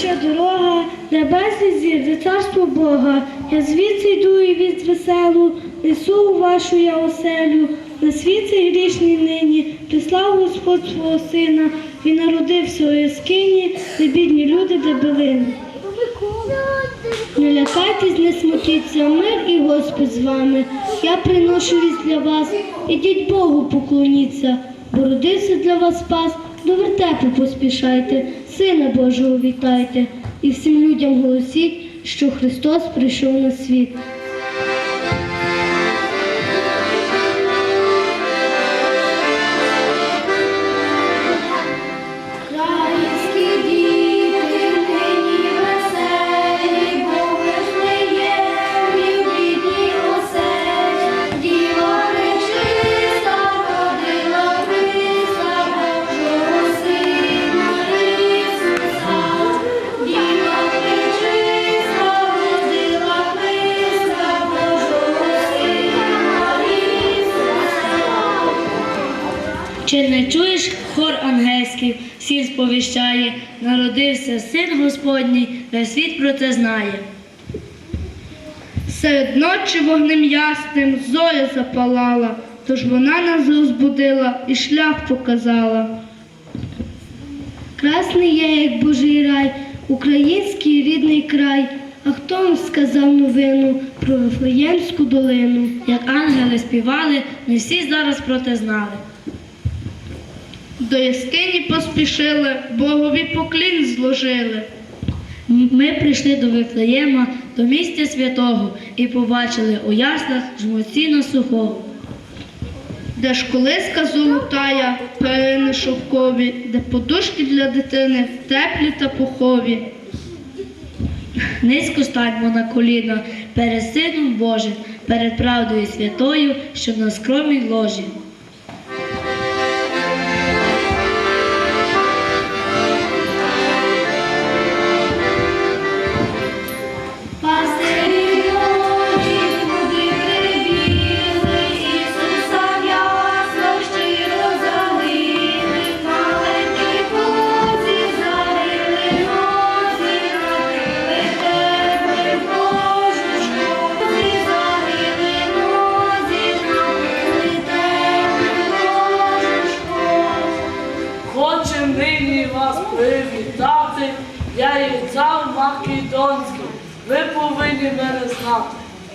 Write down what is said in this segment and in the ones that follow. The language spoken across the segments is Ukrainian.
Тече дорога, небесний зір, за царство Бога. Я звідси йду і від веселу, несу у вашу я оселю. На світ цей грішний нині прислав Господь свого сина. Він народився у яскині, де бідні люди, де. Не лякайтесь, не смутіться, мир і Господь з вами. Я приношу вість для вас, ідіть Богу поклоніться, бо родився для вас спас, до вертепу поспішайте, Сина Божого вітайте, і всім людям голосіть, що Христос прийшов на світ. Народився син Господній, весь світ про це знає. Серед ночі вогнем ясним зоря запалала, тож вона нас розбудила і шлях показала. Красний є, як Божий рай, український рідний край. А хто вам сказав новину про Вифлеємську долину? Як ангели співали, не всі зараз про те знали. До яскині поспішили, Богові поклін зложили. Ми прийшли до Вифлеєма, до місця святого, і побачили у яслах жмуціна сухого. Де ж колиска золотая, перини шовкові, де подушки для дитини теплі та пухові. Низько станьмо на коліна перед Сином Божим, перед правдою святою, що на скромній ложі.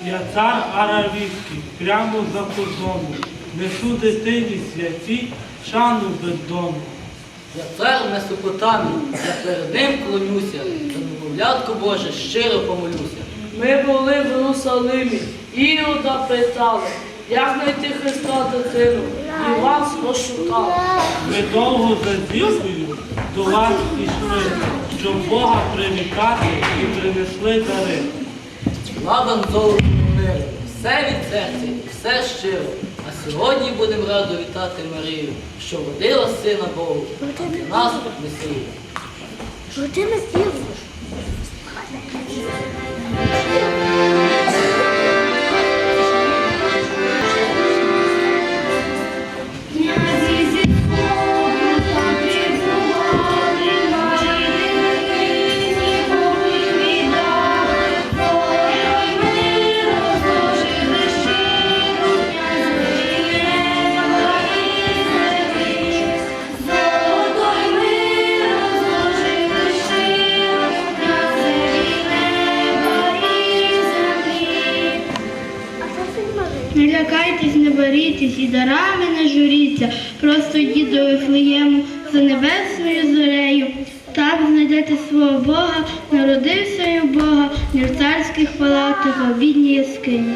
Я цар Аравійський, прямо за кордону, несу дитині святі, шану бездонну. Я цар Месопотамії, я перед ним клонюся, за немовлятко Боже щиро помолюся. Ми були в Єрусалимі, Іуда питали, як знайти Христа дитину, і вас розшукали. Ми довго за зіркою до вас пішли, щоб Бога привітати і принесли дари. Ладан золотому миру, все від серця і все щиро. А сьогодні будемо радо вітати Марію, що родила сина Богу, а для нас Месію. Князі борітесь і дарами не журіться, просто дідові до Вифлеєму за небесною зорею. Так знайдете свого Бога, народився у Бога, не в царських палатах, а в бідній яскині.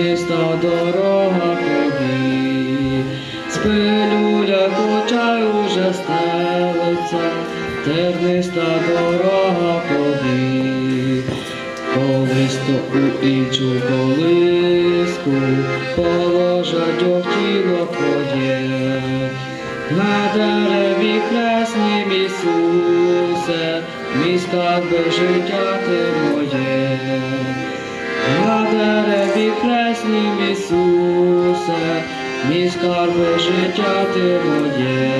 Терниста дорога ходи. Спилюля хоча уже стелиться, терниста дорога ходи. Колись то у іншу колиску положать тіло твоє, на дереві хреснім Ісусе, скарби життя ти моє, на дереві хреснім Ісусе, мій скарби життя ти моє.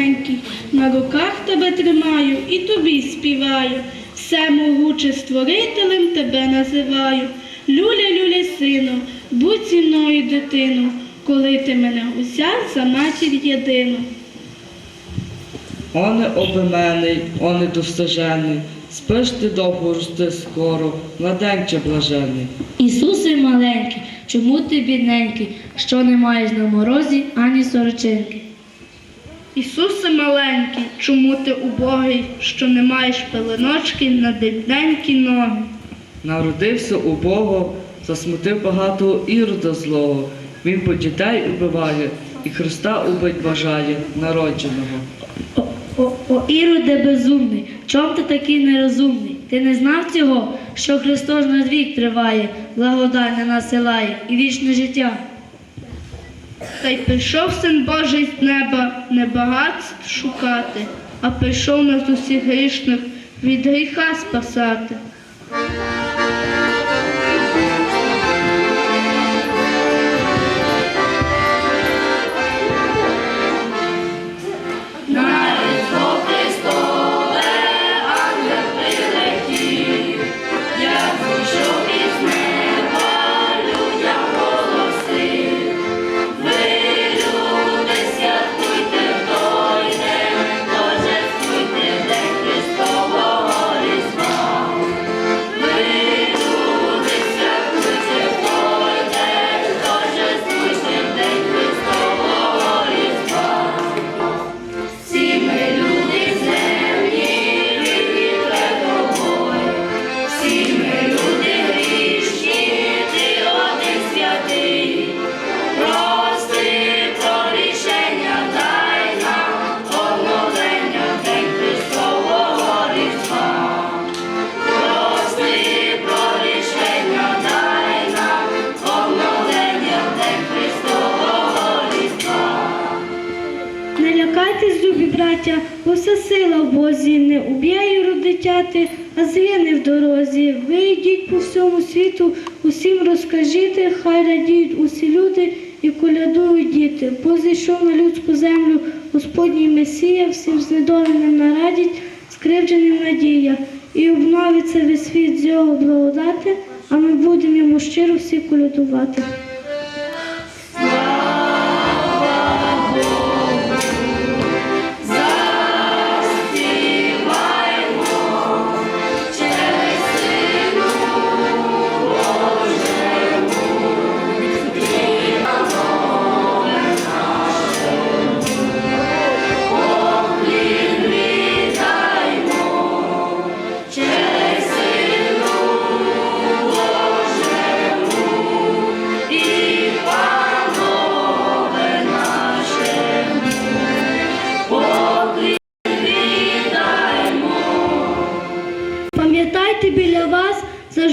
Дорогенький, на руках тебе тримаю і тобі співаю. Все могуче створителем тебе називаю. Люля, люля, сину, будь зі мною дитину, коли ти мене узяв за матір єдину. Оне обимений, оне достожений, спиш ти довго рости скоро, младенче блажений. Ісусе маленький, чому ти бідненький, що не маєш на морозі ані сорочинки? Ісусе маленький, чому ти убогий, що не маєш пеленочки на дрібненькі ноги? Народився у Бога, засмутив багатого ірода злого. Він по дітей убиває і Христа убить бажає, народженого. О, о, о Іроде безумний, чом ти такий нерозумний? Ти не знав цього, що Христос над вік триває, благодать не насилає і вічне життя. Та й прийшов син Божий з неба не багатств шукати, а прийшов нас усіх грішних від гріха спасати. Браття, бо сила в Бозі, не уб'є юру дитяти, а згине в дорозі. Ви йдіть по всьому світу, усім розкажіть, хай радіють усі люди і колядують діти. Позійшов на людську землю Господній Месія, всім знедоленим нарадіть, скривдженим надія, і обновиться весь світ з його благодати, а ми будемо йому щиро всі колядувати.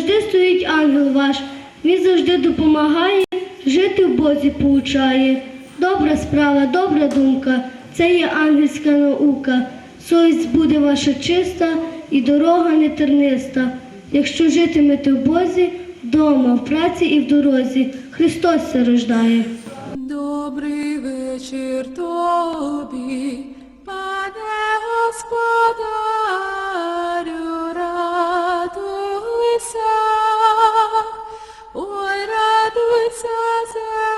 завжди стоїть ангел ваш, він завжди допомагає, жити в Бозі поучає. Добра справа, добра думка, це є ангельська наука. Совість буде ваша чиста і дорога не терниста. Якщо житимете в Бозі, вдома, в праці і в дорозі, Христос се рождає. Добрий вечір тобі, пане господарю. радуйся, ой, радуйся, земля.